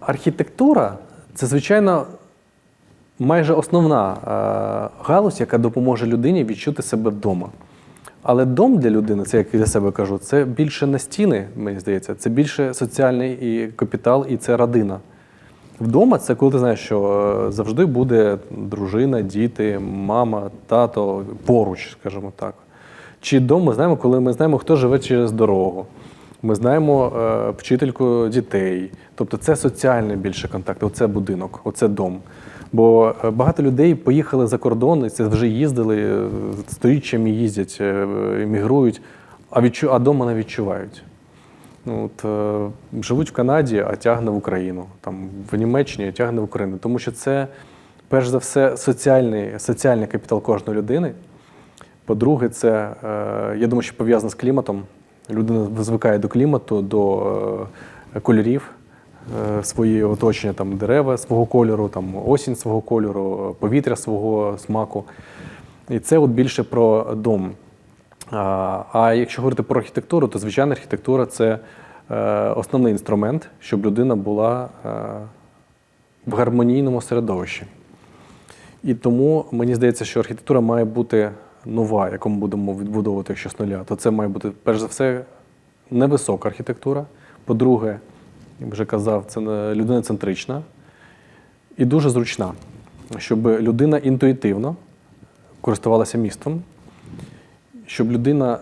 Архітектура це, звичайно, майже основна е, галузь, яка допоможе людині відчути себе вдома. Але дом для людини, це як я для себе кажу, це більше не стіни, мені здається, це більше соціальний і капітал, і це родина. Вдома це коли ти знаєш, що е, завжди буде дружина, діти, мама, тато поруч, скажімо так. Чи дом ми знаємо, коли ми знаємо, хто живе через дорогу. Ми знаємо е, вчительку дітей. Тобто це соціальний більше контакт, оце будинок, оце дом. Бо е, багато людей поїхали за кордон, це вже їздили, е, сторіччями їздять, е, емігрують, а, відчу, а дома не відчувають. Ну, от, е, живуть в Канаді, а тягне в Україну. Там, в Німеччині а тягне в Україну. Тому що це, перш за все, соціальний, соціальний капітал кожної людини. По-друге, це, е, я думаю, що пов'язано з кліматом. Людина звикає до клімату, до е, кольорів е, свої оточення, там, дерева свого кольору, там, осінь свого кольору, повітря свого смаку. І це от більше про дом. А, якщо говорити про архітектуру, то звичайна архітектура це е, основний інструмент, щоб людина була в гармонійному середовищі. І тому мені здається, що архітектура має бути нова, яку ми будемо відбудовувати якщо з нуля. То це має бути, перш за все, невисока архітектура. По-друге, як вже казав, це людина-центрична і дуже зручна, щоб людина інтуїтивно користувалася містом, щоб людина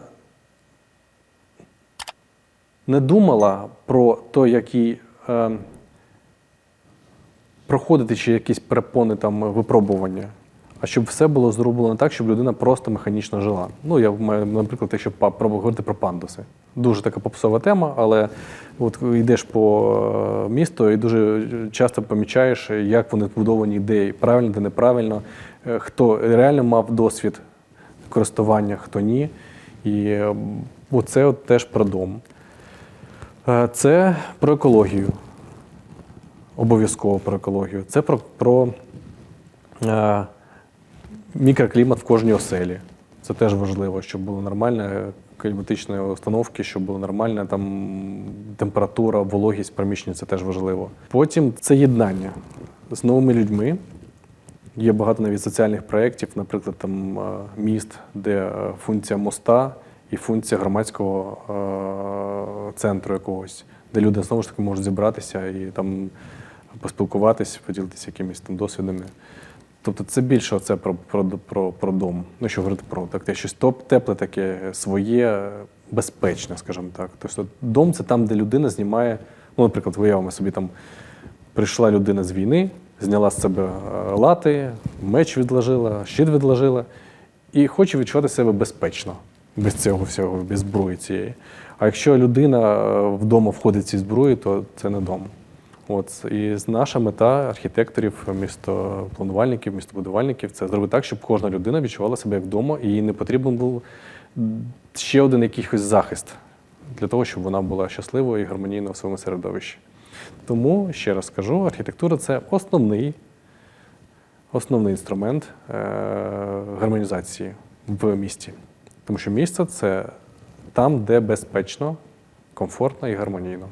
не думала про те, як їй е, проходити чи якісь перепони там випробування, щоб все було зроблено так, щоб людина просто механічно жила. Ну, я маю, наприклад, якщо говорити про пандуси. Дуже така попсова тема, але от йдеш по е, місту і дуже часто помічаєш, як вони збудовані ідеї, правильно де неправильно, е, хто реально мав досвід користування, хто ні. І е, оце от теж про дом. Це про екологію. Обов'язково про екологію. Це про, про мікроклімат в кожній оселі. Це теж важливо, щоб було нормальне кліматичні установки, щоб була нормальна там температура, вологість приміщення, це теж важливо. Потім це єднання з новими людьми. Є багато навіть соціальних проєктів, наприклад, там е, міст, де е, функція моста і функція громадського е, центру якогось, де люди знову ж таки можуть зібратися і там поспілкуватися, поділитися якимись там досвідами. Тобто це більше це про, про, про, про дом. Ну, що говорити про таке, щось топ, тепле, таке своє, безпечне, скажімо так. Тобто дом це там, де людина знімає, ну, наприклад, виявимо собі там прийшла людина з війни, зняла з себе е, лати, меч відложила, щит відложила і хоче відчувати себе безпечно без цього всього, без зброї цієї. А якщо людина е, вдома входить зі зброї, то це не дом. От і наша мета архітекторів, містопланувальників, містобудувальників це зробити так, щоб кожна людина відчувала себе як вдома, і їй не потрібен був ще один якийсь захист для того, щоб вона була щасливою і гармонійною в своєму середовищі. Тому ще раз скажу, архітектура це основний, основний інструмент е, гармонізації в місті. Тому що місце це там, де безпечно, комфортно і гармонійно.